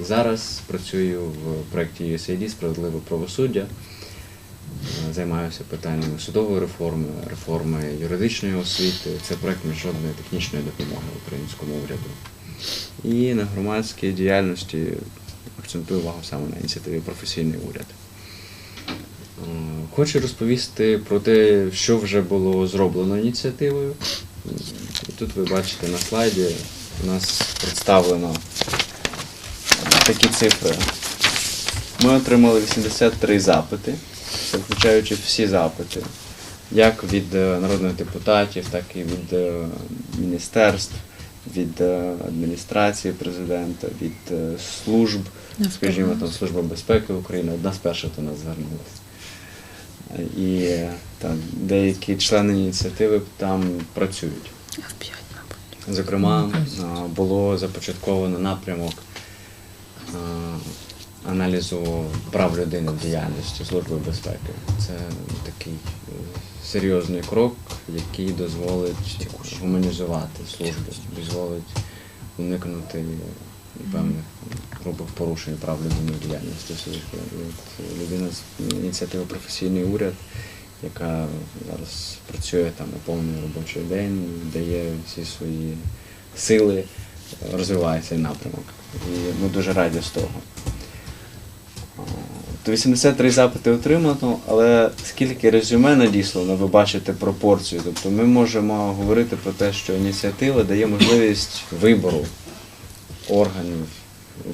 Зараз працюю в проєкті USAID Справедливе правосуддя. Е, Займаюся питаннями судової реформи, реформи юридичної освіти. Це проєкт міжнародної технічної допомоги українському уряду. І на громадській діяльності акцентую увагу саме на ініціативі Професійний уряд. Е, Хочу розповісти про те, що вже було зроблено ініціативою. Тут ви бачите на слайді, у нас представлено такі цифри. Ми отримали 83 запити, включаючи всі запити, як від е, народних депутатів, так і від е, міністерств, від е, адміністрації президента, від служб, скажімо, там Служба безпеки України, одна з перших до нас звернулася. І там деякі члени ініціативи там працюють. Зокрема, було започатковано напрямок аналізу прав людини в діяльності Служби безпеки. Це такий е, серйозний крок, який дозволить гуманізувати службу, дозволить уникнути певних грубих порушень прав людини в діяльності. От Людина з ініціативи професійний уряд, яка зараз працює там на повний робочий день, дає всі свої сили, е, розвиває цей напрямок. І ми дуже раді з того. То 83 запити отримано, але скільки резюме надіслано, ви бачите пропорцію. Тобто ми можемо говорити про те, що ініціатива дає можливість вибору органів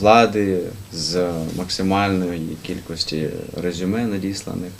влади з максимальної кількості резюме надісланих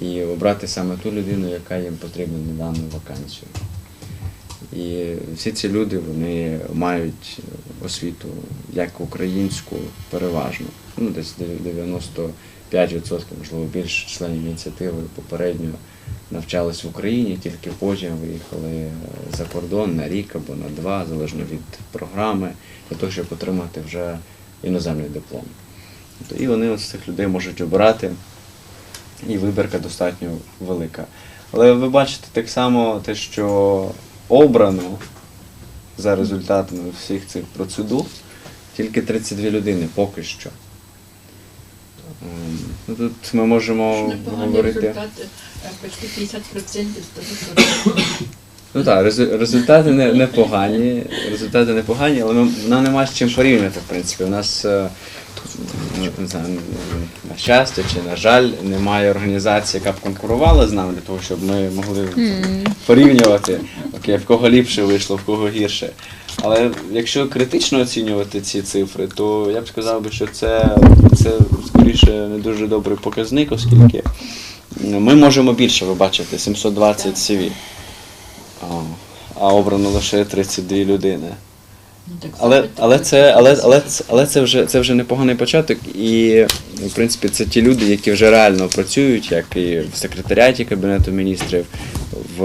і обрати саме ту людину, яка їм потрібна на дану вакансію. І всі ці люди вони мають освіту як українську переважно. Ну, десь 95%, можливо, більше членів ініціативи попередньо навчались в Україні, тільки потім виїхали за кордон на рік або на два, залежно від програми, для того, щоб отримати вже іноземний диплом. Тобто, І вони з цих людей можуть обирати, і вибірка достатньо велика. Але ви бачите так само те, що обрано за результатами всіх цих процедур тільки 32 людини поки що. Ем, ну, Тут ми можемо говорити. е, почти 50% з того, що Ну так, результати не, непогані, результати непогані, але ми, нам нема з чим порівняти, в принципі. У нас е, не знаю, на щастя чи на жаль, немає організації, яка б конкурувала з нами для того, щоб ми могли порівнювати, окей, в кого ліпше вийшло, в кого гірше. Але якщо критично оцінювати ці цифри, то я б сказав би, що це, це скоріше не дуже добрий показник, оскільки ми можемо більше, ви бачите, 720 CV. А, а обрано лише 32 людини. Ну, Але, але, це, але, але, але це, вже, це вже непоганий початок, і в принципі це ті люди, які вже реально працюють, як і в секретаріаті Кабінету міністрів, в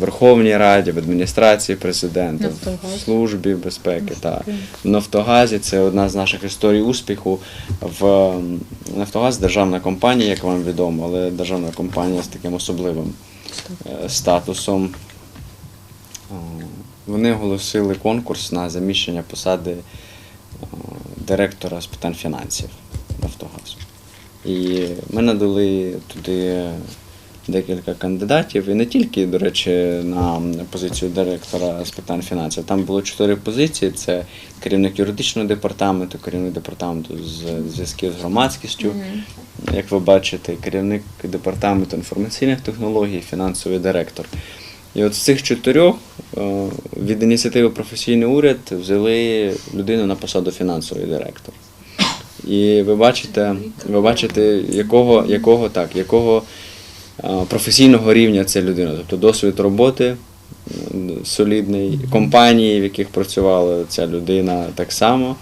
Верховній Раді, в адміністрації президента, в службі безпеки та в Нафтогазі. Це одна з наших історій успіху. В Нафтогаз державна компанія, як вам відомо, але державна компанія з таким особливим е, статусом. Вони оголосили конкурс на заміщення посади директора з питань фінансів Нафтогазу. І ми надали туди декілька кандидатів, і не тільки, до речі, на позицію директора з питань фінансів. Там було чотири позиції: це керівник юридичного департаменту, керівник департаменту з зв'язків з громадськістю, як ви бачите, керівник департаменту інформаційних технологій, фінансовий директор. І от з цих чотирьох е, від ініціативи професійний уряд взяли людину на посаду фінансовий директор. І ви бачите, ви бачите, якого, якого так, якого е, професійного рівня ця людина, тобто досвід роботи солідний, компанії, в яких працювала ця людина так само,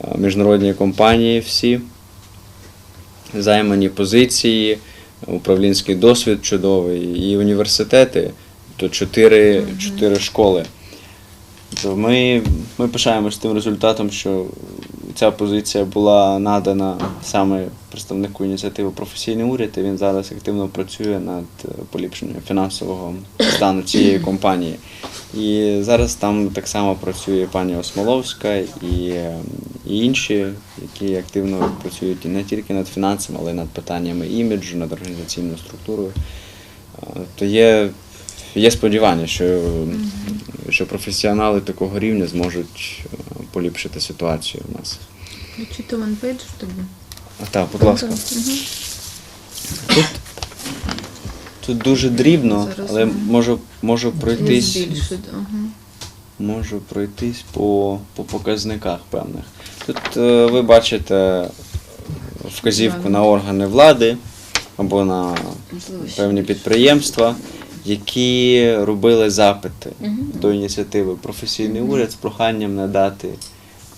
е, міжнародні компанії всі займані позиції, управлінський досвід чудовий, і університети, то чотири, чотири школи. То ми, ми пишаємося тим результатом, що ця позиція була надана саме представнику ініціативи професійний уряд, і він зараз активно працює над е, поліпшенням фінансового стану цієї компанії. І зараз там так само працює пані Осмоловська і, е, і інші, які активно працюють і не тільки над фінансами, але й над питаннями іміджу, над організаційною структурою. Е, То є, є сподівання, що, що професіонали такого рівня зможуть е, поліпшити ситуацію у нас. Включити ванпейдж тобі. А, так, будь ласка. Тут, тут дуже дрібно, але можу, можу пройтись. Можу пройтись по, по показниках певних. Тут е, ви бачите вказівку на органи влади або на певні підприємства, які робили запити Мгм. до ініціативи Професійний уряд з проханням надати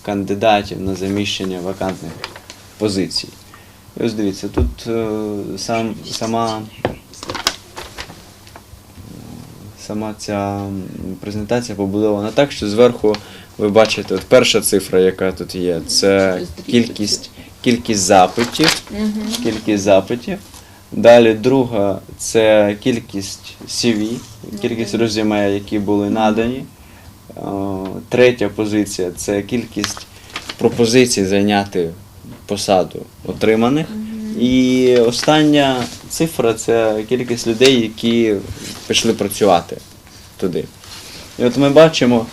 кандидатів на заміщення вакантних позицій. І ось дивіться, тут е, сам, сама, сама ця презентація побудована так, що зверху ви бачите, от перша цифра, яка тут є, це кількість, кількість запитів. Кількість запитів. Далі друга це кількість CV, кількість резюме, які були надані. Е, Третя позиція це кількість пропозицій зайняти посаду отриманих. І остання цифра це кількість людей, які пішли працювати туди. І от ми бачимо,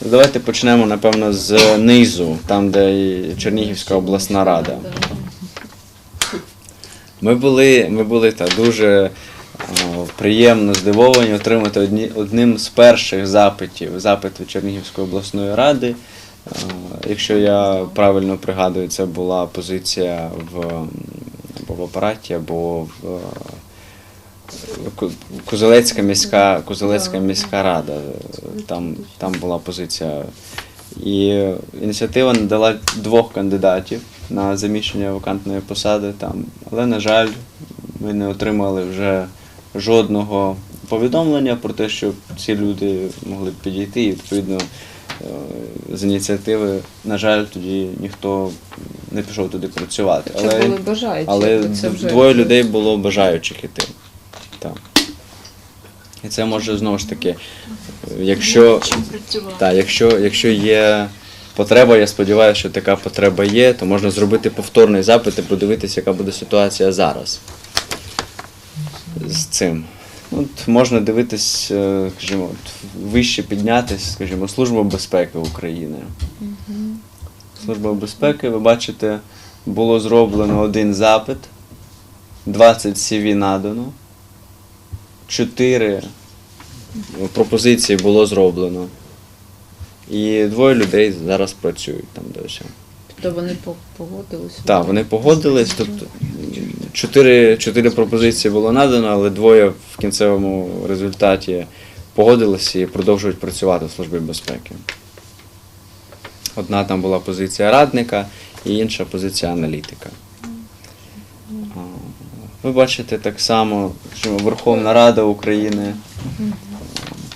давайте почнемо, напевно, з низу, там, де Чернігівська обласна рада. Ми були, ми були та, дуже о, приємно здивовані отримати одні, одним з перших запитів запиту Чернігівської обласної ради. Е, Якщо я правильно пригадую, це була позиція в, або в апараті, або в е, Ку- Козелецька міська, Козелецька міська рада. Там, там була позиція. І ініціатива надала двох кандидатів на заміщення вакантної посади там. Але, на жаль, ми не отримали вже жодного повідомлення про те, що ці люди могли б підійти. І відповідно е, з ініціативи, на жаль, тоді ніхто не пішов туди працювати. Це Але, були бажаючі, але це вже двоє якось- людей було бажаючих іти. Так. І це може знову ж таки, якщо, так, якщо, якщо є потреба, я сподіваюся, що така потреба є, то можна зробити повторний запит і подивитися, яка буде ситуація зараз з цим. От можна дивитись, е, скажімо, вище піднятись, скажімо, Служба безпеки України. Служба безпеки, ви бачите, було зроблено один запит, 20 CV надано, 4 пропозиції було зроблено. І двоє людей зараз працюють там досі. То вони по- погодилися. Так, вони погодились. Тобто чотири, чотири пропозиції було надано, але двоє в кінцевому результаті погодилися і продовжують працювати в Службі безпеки. Одна там була позиція радника і інша позиція аналітика. Ви бачите так само, що Верховна Рада України.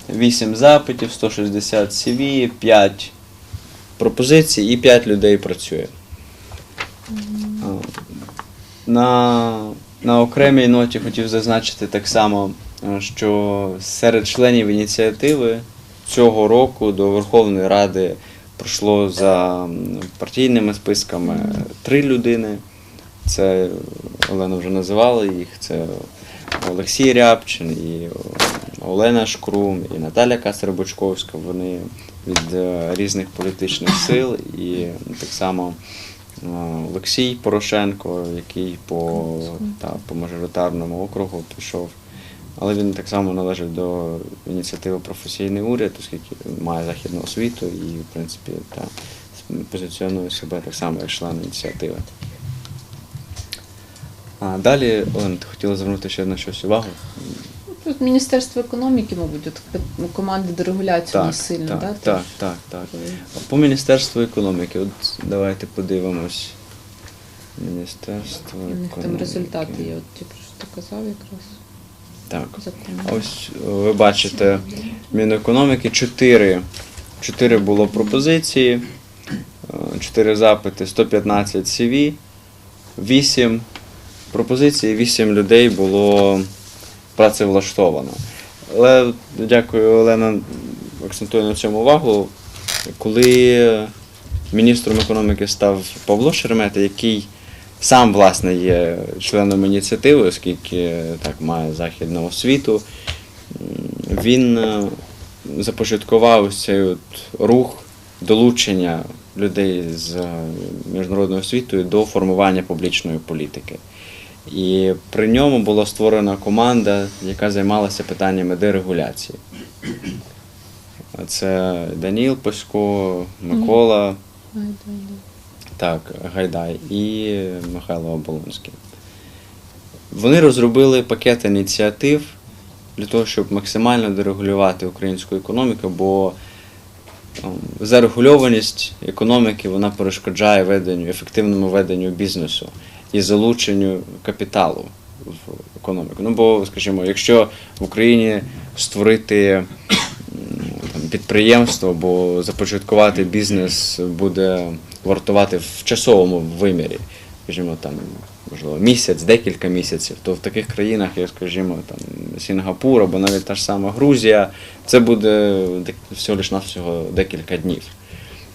8 запитів, 160 CV, 5 пропозицій і 5 людей працює. На, на окремій ноті хотів зазначити так само, е, що серед членів ініціативи цього року до Верховної Ради пройшло за партійними списками три людини. Це Олена вже називала їх. Це Олексій Рябчин, і Олена Шкрум, і Наталя Кастербочковська. Вони від е, різних політичних сил, і так само е, Олексій Порошенко, який по, та, по мажоритарному округу пішов. Але він так само належить до ініціативи професійний уряд, оскільки має західну освіту і, в принципі, та, позиціонує себе так само як член ініціативи. А далі, Олена, ти хотіла звернути ще на щось увагу? Тут Міністерство економіки, мабуть, от ну, команди дерегуляції не сильно, так, да? так, так, так. По Міністерству економіки, от давайте подивимось. Міністерство У них там результати є, от ті, про що ти казав якраз. Так. Закон. Ось ви бачите, Мінекономіки 4, 4 було пропозиції, 4 запити, 115 CV, 8 пропозицій, 8 людей було працевлаштовано. Але дякую, Олена. акцентую на цьому увагу, коли міністром економіки став Павло Шеремета, який сам власне є членом ініціативи, оскільки так має західну освіту, він е, започаткував цей от рух долучення людей з е, міжнародною освітою до формування публічної політики. І при ньому була створена команда, яка займалася питаннями дерегуляції. Це Даніл Пасько, Микола, так, Гайдай і Михайло Оболонський. Вони розробили пакет ініціатив для того, щоб максимально дерегулювати українську економіку, бо ем, зарегульованість економіки вона перешкоджає веденню, ефективному веденню бізнесу і залученню капіталу в економіку. Ну, бо, скажімо, якщо в Україні створити там, підприємство, бо започаткувати бізнес буде вартувати в часовому вимірі, скажімо, там, можливо, місяць, декілька місяців, то в таких країнах, як, скажімо, там, Сінгапур або навіть та ж сама Грузія, це буде всього лиш навсього декілька днів.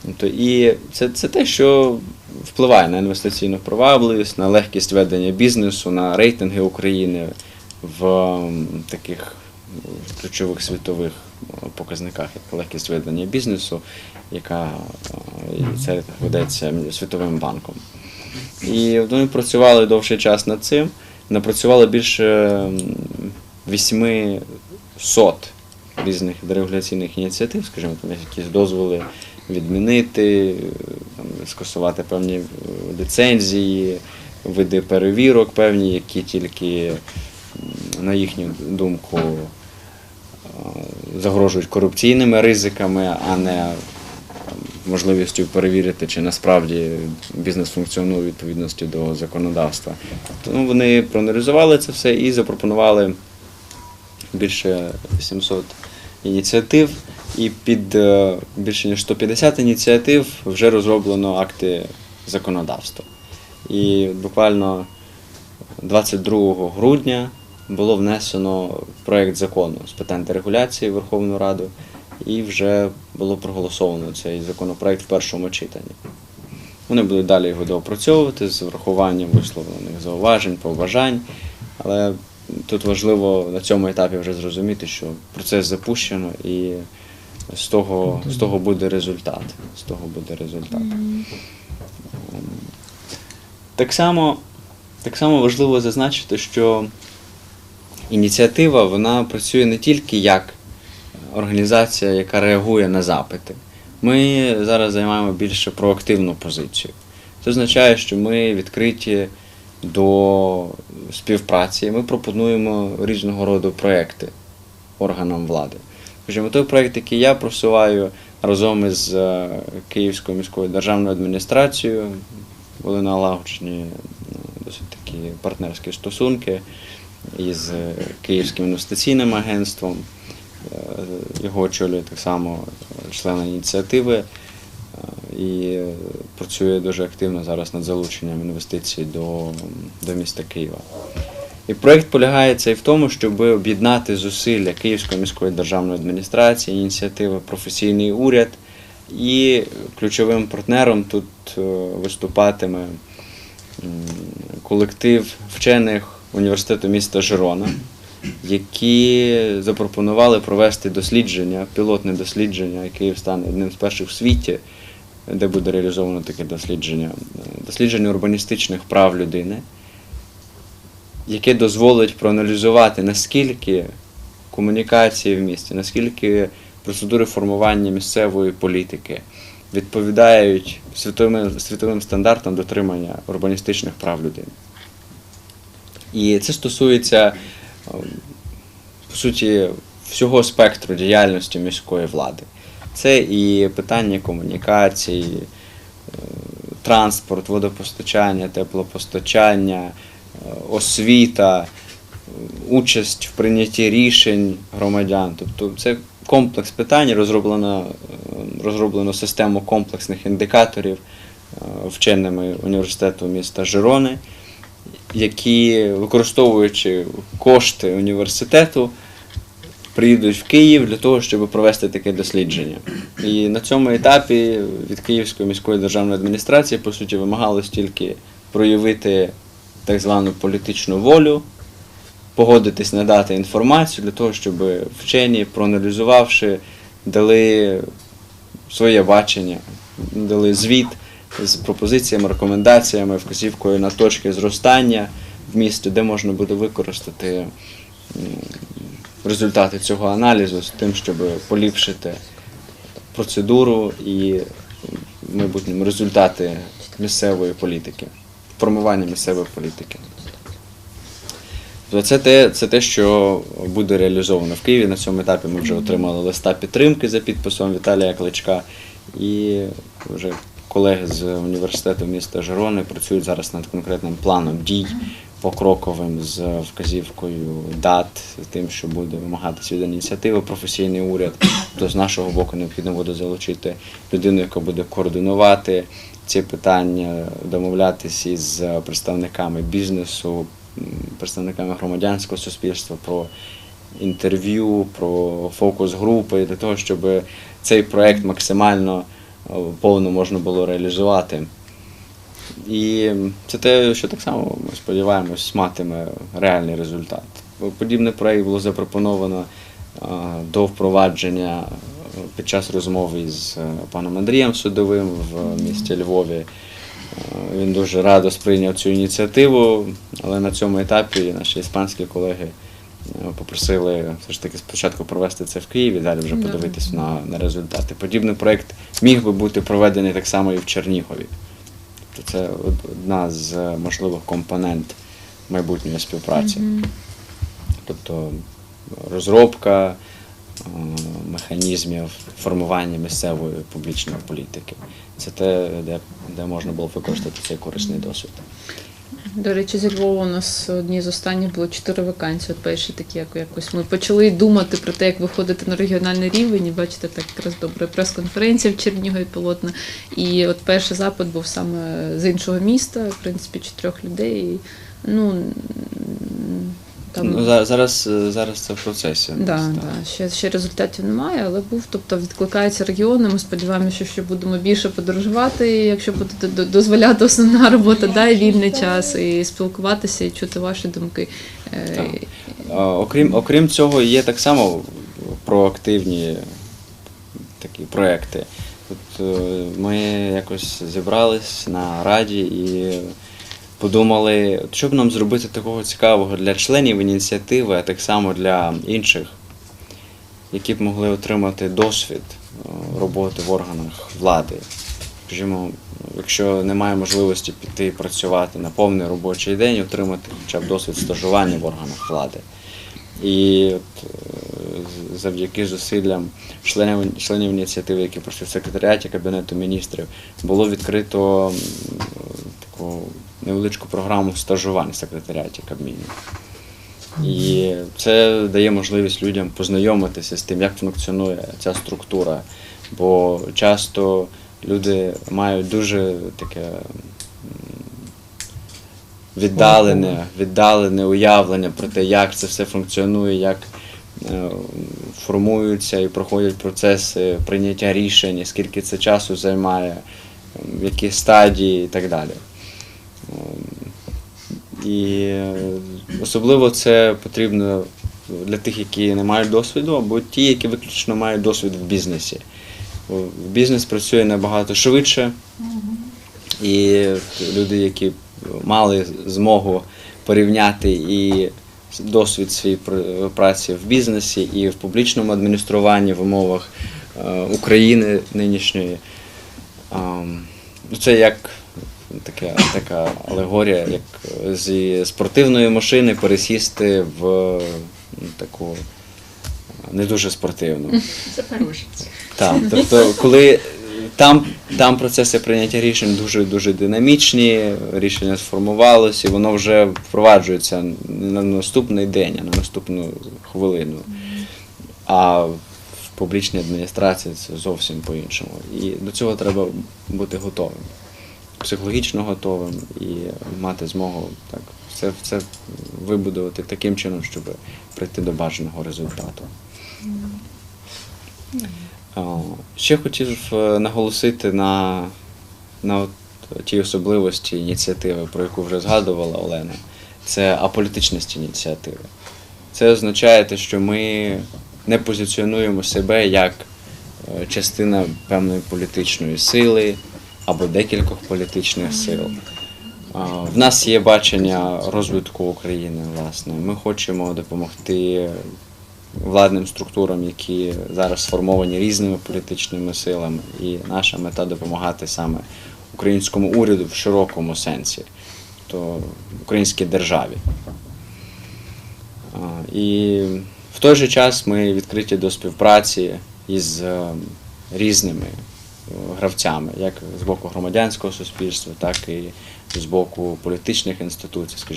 Тобто, і це, це те, що впливає на інвестиційну привабливість, на легкість ведення бізнесу, на рейтинги України в таких ключових світових показниках, як легкість ведення бізнесу, яка е, це ведеться Світовим банком. І вони працювали довший час над цим, напрацювали більше м, 800 різних дерегуляційних ініціатив, скажімо, там якісь дозволи відмінити, скасувати певні е, ліцензії, види перевірок певні, які тільки, на їхню думку, е, загрожують корупційними ризиками, а не можливістю перевірити, чи насправді бізнес функціонує відповідності до законодавства. Тому вони проаналізували це все і запропонували більше 700 ініціатив, і під е, більше ніж 150 ініціатив вже розроблено акти законодавства. І буквально 22 грудня було внесено проєкт закону з питань дерегуляції Верховну Раду, і вже було проголосовано цей законопроект в першому читанні. Вони будуть далі його доопрацьовувати з врахуванням висловлених зауважень, побажань. Але тут важливо на цьому етапі вже зрозуміти, що процес запущено і з того, з того буде результат. З того буде результат. Так само, так само важливо зазначити, що ініціатива вона працює не тільки як організація, яка реагує на запити. Ми зараз займаємо більше проактивну позицію. Це означає, що ми відкриті до співпраці. Ми пропонуємо різного роду проекти органам влади. Скажімо, той проект, який я просуваю разом із е, Київською міською державною адміністрацією, були налагоджені е, досить такі партнерські стосунки із е, Київським інвестиційним агентством. Його очолює так само е, член ініціативи і працює дуже активно зараз над залученням інвестицій до, до міста Києва. І проєкт полягає і в тому, щоб об'єднати зусилля Київської міської державної адміністрації, ініціативи професійний уряд. І ключовим партнером тут е, виступатиме колектив вчених університету міста Жирона, які запропонували провести дослідження, пілотне дослідження, яке стане одним з перших в світі, де буде реалізовано таке дослідження, е, дослідження урбаністичних прав людини, яке дозволить проаналізувати, наскільки комунікації в місті, наскільки процедури формування місцевої політики відповідають світовим, світовим стандартам дотримання урбаністичних прав людини. І це стосується, е, по суті, всього спектру діяльності міської влади. Це і питання комунікацій, е, транспорт, водопостачання, теплопостачання, освіта, е, участь в прийнятті рішень громадян. Тобто це комплекс питань, розроблено, е, розроблено систему комплексних індикаторів е, вченими університету міста Жирони, які, використовуючи кошти університету, приїдуть в Київ для того, щоб провести таке дослідження. І на цьому етапі від Київської міської державної адміністрації, по суті, вимагалось тільки проявити так звану політичну волю, погодитись надати інформацію для того, щоб вчені, проаналізувавши, дали своє бачення, дали звіт з пропозиціями, рекомендаціями, вказівкою на точки зростання в місті, де можна буде використати результати цього аналізу з тим, щоб поліпшити процедуру і в майбутньому результати місцевої політики, формування місцевої політики. Тобто Це те, це те, що буде реалізовано в Києві. На цьому етапі ми вже отримали листа підтримки за підписом Віталія Кличка. І вже колеги з університету міста Жирони працюють зараз над конкретним планом дій покроковим з вказівкою дат, з тим, що буде вимагатися від ініціативи професійний уряд. То з нашого боку необхідно буде залучити людину, яка буде координувати ці питання, домовлятися із представниками бізнесу, представниками громадянського суспільства про інтерв'ю, про фокус групи для того, щоб цей проект максимально е, повно можна було реалізувати. І це те, що так само ми сподіваємось, матиме реальний результат. Подібний проект було запропоновано е, до впровадження е, під час розмови із е, паном Андрієм Судовим в місті Львові. Він дуже радо сприйняв цю ініціативу, але на цьому етапі наші іспанські колеги е, попросили все ж таки спочатку провести це в Києві, далі вже Да. подивитись на, на результати. Подібний проект міг би бути проведений так само і в Чернігові. Тобто це одна з е, можливих компонент майбутньої співпраці. Тобто розробка механізмів формування місцевої публічної політики. Це те, де, де можна було використати цей корисний досвід. До речі, зі Львова у нас одні з останніх було чотири вакансії. От перші такі, як якось ми почали думати про те, як виходити на регіональний рівень. І бачите, так якраз добре прес-конференція в Чернігові пілотна. І от перший запит був саме з іншого міста, в принципі, чотирьох людей. І, ну там Ну, за- зараз, е, зараз це в процесі. у Да, нас, так. да. Ще, ще результатів немає, але був. Тобто відкликаються регіони. Ми сподіваємося, що ще будемо більше подорожувати, якщо буде д- д- дозволяти основна робота, да, і вільний час, і спілкуватися, і чути ваші думки. Е, Так. А, Окрім, окрім цього, є так само проактивні такі проекти. От, е, ми якось зібрались на раді і подумали, що б нам зробити такого цікавого для членів ініціативи, а так само для інших, які б могли отримати досвід е, роботи в органах влади. Скажімо, якщо немає можливості піти працювати на повний робочий день, отримати хоча б досвід стажування в органах влади. І от, е, завдяки зусиллям членів, членів ініціативи, які працюють в секретаріаті Кабінету міністрів, було відкрито таку невеличку програму стажувань в секретаріаті Кабміну. І це дає можливість людям познайомитися з тим, як функціонує ця структура. Бо часто люди мають дуже таке віддалене, віддалене уявлення про те, як це все функціонує, як е, формуються і проходять процеси прийняття рішень, скільки це часу займає, в які стадії і так далі. І особливо це потрібно для тих, які не мають досвіду, або ті, які виключно мають досвід в бізнесі. Бізнес працює набагато швидше, і люди, які мали змогу порівняти і досвід пр- праці в бізнесі і в публічному адмініструванні в умовах е, України нинішньої. Ну, Це як така, така алегорія, як зі спортивної машини пересісти в ну, таку не дуже спортивну. Запорожець. Так, тобто, коли там, там процеси прийняття рішень дуже дуже динамічні, рішення сформувалося, і воно вже впроваджується не на наступний день, а на наступну хвилину. А в публічній адміністрації це зовсім по-іншому. І до цього треба бути готовим, психологічно готовим і мати змогу так, все, все вибудувати таким чином, щоб прийти до бажаного результату. Ще хотів е, наголосити на, на от особливості ініціативи, про яку вже згадувала Олена. Це аполітичність ініціативи. Це означає, те, що ми не позиціонуємо себе як е, частина певної політичної сили або декількох політичних сил. В нас є бачення розвитку України, власне. Ми хочемо допомогти владним структурам, які зараз сформовані різними політичними силами, і наша мета допомагати саме українському уряду в широкому сенсі, то українській державі. І в той же час ми відкриті до співпраці із е, різними гравцями, як з боку громадянського суспільства, так і з боку політичних інституцій, скажімо.